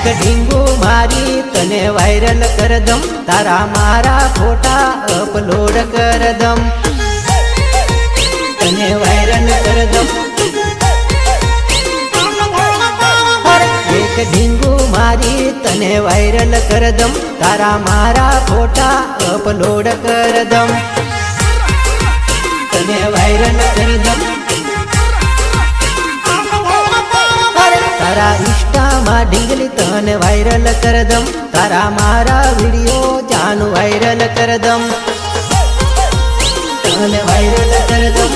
એક ઢીંગુ મારી તને વાયરલ કર દમ તારા મારા ફોટા અપલોડ કર દમ તને વાયરલ કર દમ એક ઢીંગુ મારી તને વાયરલ કર દમ તારા મારા ફોટા અપલોડ કર ઢીંગલી તને વાયરલ કર દમ તારા મારા વીડિયો જાનું વાયરલ કર દમ તને વાયરલ કર દમ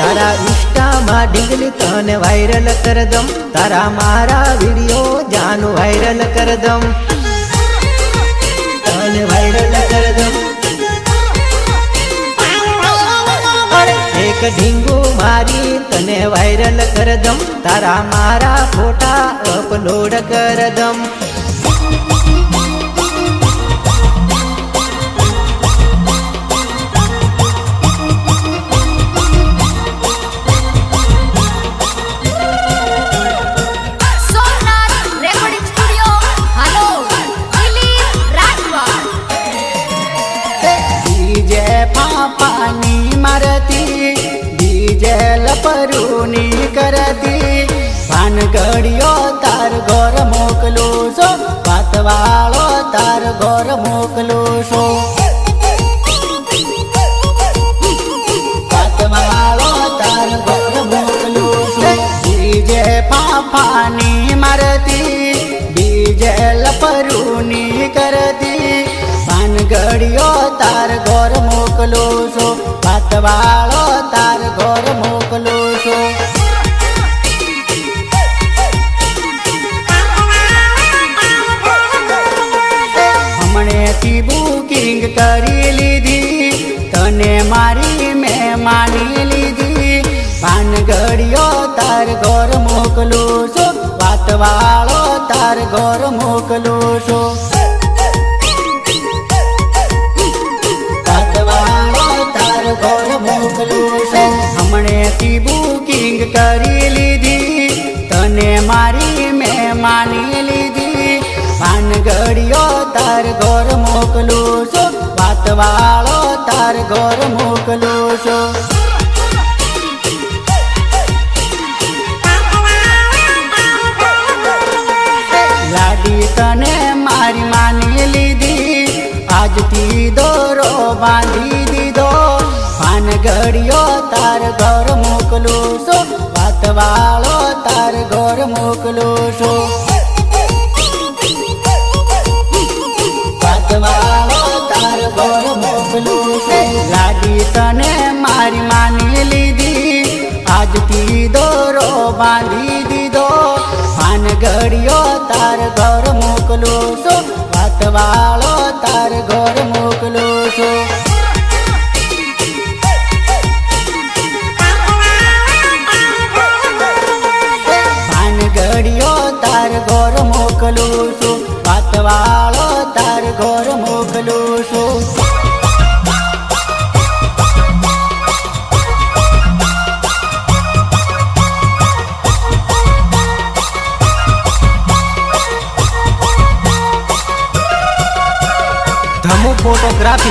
તારા ઇન્સ્ટામાં ઢીંગલી તને વાયરલ કર દમ તારા મારા વીડિયો જાનું વાયરલ કર દમ વાયરલ એક ઢીંગુ મારી તને વાયરલ કર દમ તારા મારા ફોટા અપલોડ કર દમ પાપાની ડીજે લપરુની કરતી. ભાન ઘડિયો તાર ઘર મોકલું છો. વાતવાળો તાર ઘર મોકલું છો. વાતવાળો તાર ઘર મોકલું છો. ડીજે પાપાની મારતી. બીજે લપરૂની કરતી. પાન ઘડિયો તાર ઘર મોકલો છો. વાતવાળો માની લીધી. ભાનગડીઓ તાર ઘર મોકલું છું. વાતવાળો તાર ઘર મોકલો છો. વાતવાળો તાર ઘર મોકલું છો. હમણેથી બુકિંગ કરી લીધી. તને મારી મેં માની લીધી. ભાનગડીઓ તાર ઘર મોકલું છો. વાતવાળો તાર ઘર મોકલો છો. લાડી તને મારી માની લીધી. આજથી દોરો બાંધી દીધો. પાન ઘડિયો તાર ઘર મોકલો છો. વાતવાળો તાર ઘર મોકલો છો. લાડી તને મારી માની લીધી. આજથી દોરો બાંધી દીધો. પાન ઘડિયો તાર ઘર મોકલો છો. વાતવાળો fotografia